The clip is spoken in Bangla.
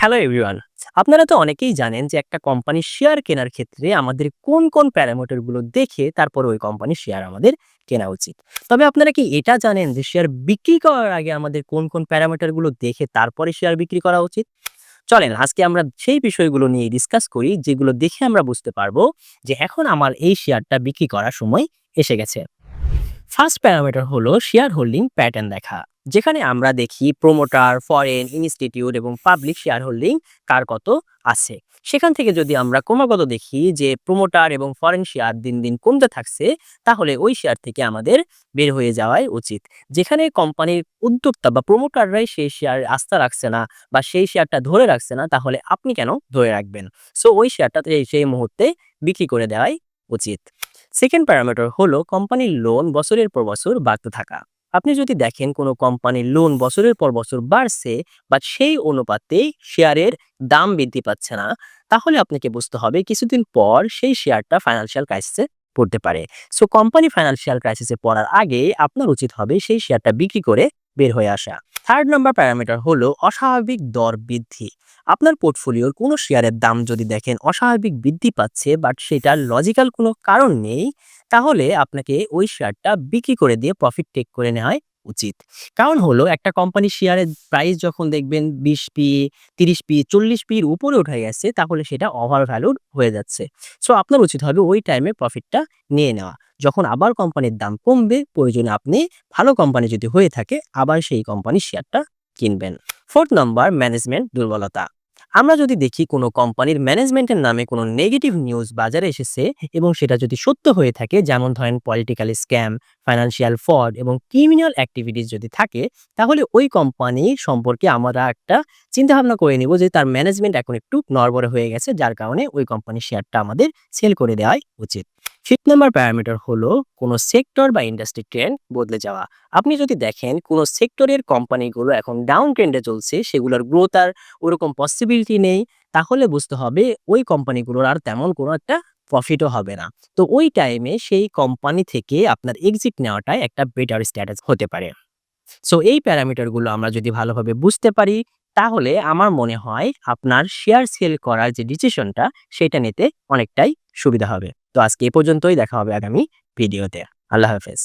হ্যালো এভরিওয়ান আপনারা তো অনেকেই জানেন যে একটা কোম্পানির শেয়ার কেনার ক্ষেত্রে আমাদের কোন কোন প্যারামিটারগুলো দেখে তারপরে ওই কোম্পানির শেয়ার আমাদের কেনা উচিত। তবে আপনারা কি এটা জানেন যে শেয়ার বিক্রি করার আগে আমাদের কোন কোন প্যারামিটারগুলো দেখে তারপরে শেয়ার বিক্রি করা উচিত? চলেন, আজকে আমরা সেই বিষয়গুলো নিয়ে ডিসকাস করি, যেগুলো দেখে আমরা বুঝতে পারব যে এখন আমার এই শেয়ারটা বিক্রি করার সময় এসে গেছে। ফার্স্ট প্যারামিটার হলো শেয়ার হোল্ডিং প্যাটার্ন দেখা, যেখানে আমরা দেখি প্রোমোটার ফরেন ইনস্টিটিউট এবং পাবলিক শেয়ার হোল্ডিং কার কত আছে। সেখান থেকে যদি আমরা ক্রমাগত দেখি যে প্রোমোটার এবং ফরেন শেয়ার দিন দিন কমতে থাকছে, তাহলে ওই শেয়ার থেকে আমাদের বের হয়ে যাওয়াই উচিত। যেখানে কোম্পানির উদ্যোক্তা বা প্রোমোটাররাই সেই শেয়ার আস্থা রাখছে না বা সেই শেয়ারটা ধরে রাখছে না, তাহলে আপনি কেন ধরে রাখবেন? সো ওই শেয়ারটা সেই মুহূর্তে বিক্রি করে দেওয়াই উচিত। সেকেন্ড প্যারামিটার হলো কোম্পানির লোন বছরের পর বছর বাড়তে থাকা। আপনি যদি দেখেন কোনো কোম্পানির লোন বছরের পর বছর বাড়ছে বা সেই অনুপাতে শেয়ারের দাম বৃদ্ধি পাচ্ছে না, তাহলে আপনাকে বুঝতে হবে কিছুদিন পর সেই শেয়ারটা ফাইন্যান্সিয়াল ক্রাইসিসে পড়তে পারে। সো কোম্পানি ফাইন্যান্সিয়াল ক্রাইসিসে পড়ার আগে আপনার উচিত হবে সেই শেয়ারটা বিক্রি করে বের হয়ে আসা। থার্ড নাম্বার প্যারামিটার হলো অস্বাভাবিক দর বৃদ্ধি। আপনার পোর্টফোলিওর কোনো শেয়ারের দাম যদি দেখেন অস্বাভাবিক বৃদ্ধি পাচ্ছে বাট সেটার লজিক্যাল কোনো কারণ নেই, তাহলে আপনাকে ওই শেয়ারটা বিক্রি করে দিয়ে প্রফিট টেক করে নেওয়াই উচিত। কারণ হলো, একটা কোম্পানির শেয়ারের প্রাইস যখন দেখবেন বিশ পি তিরিশ পি চল্লিশ পির উপরে উঠে গেছে, তাহলে সেটা ওভার ভ্যালুড হয়ে যাচ্ছে। সো আপনার উচিত হবে ওই টাইমে প্রফিটটা নিয়ে নেওয়া। যখন আবার কোম্পানির দাম কমবে, প্রয়োজনে আপনি ভালো কোম্পানি যদি হয়ে থাকে, আবার সেই কোম্পানির শেয়ারটা কিনবেন। ফোর্থ নাম্বার ম্যানেজমেন্ট দুর্বলতা। আমরা যদি দেখি কোনো কোম্পানির ম্যানেজমেন্টের নামে কোনো নেগেটিভ নিউজ বাজারে এসেছে এবং সেটা যদি সত্য হয়ে থাকে, যেমন ধরেন পলিটিক্যাল স্ক্যাম, ফাইন্যান্সিয়াল ফ্রড এবং ক্রিমিনাল অ্যাক্টিভিটিস যদি থাকে, তাহলে ওই কোম্পানি সম্পর্কে আমরা একটা চিন্তাভাবনা করে নিব যে তার ম্যানেজমেন্ট এখন একটু নড়বড়ে হয়ে গেছে, যার কারণে ওই কোম্পানির শেয়ারটা আমাদের সেল করে দেওয়াই উচিত। ফিফথ নাম্বার প্যারামিটার হলো কোনো সেক্টর বা ইন্ডাস্ট্রি ট্রেন্ড বদলে যাওয়া। আপনি যদি দেখেন কোনো সেক্টরের কোম্পানিগুলো এখন ডাউন ট্রেন্ডে চলছে, সেগুলোর গ্রোথ আর ওরকম পসিবিলিটি নেই, তাহলে বুঝতে হবে ওই কোম্পানিগুলোর আর তেমন কোনো একটা প্রফিটও হবে না। তো ওই টাইমে সেই কোম্পানি থেকে আপনার এক্সিট নেওয়াটাই একটা বেটার স্ট্যাটাস হতে পারে। সো এই প্যারামিটারগুলো আমরা যদি ভালোভাবে বুঝতে পারি, তাহলে আমার মনে হয় আপনার শেয়ার সেল করার যে ডিসিশনটা সেটা নিতে অনেকটাই সুবিধা হবে। তো আজকে এ পর্যন্তই দেখা হবে আগামী ভিডিওতে আল্লাহ হাফেজ।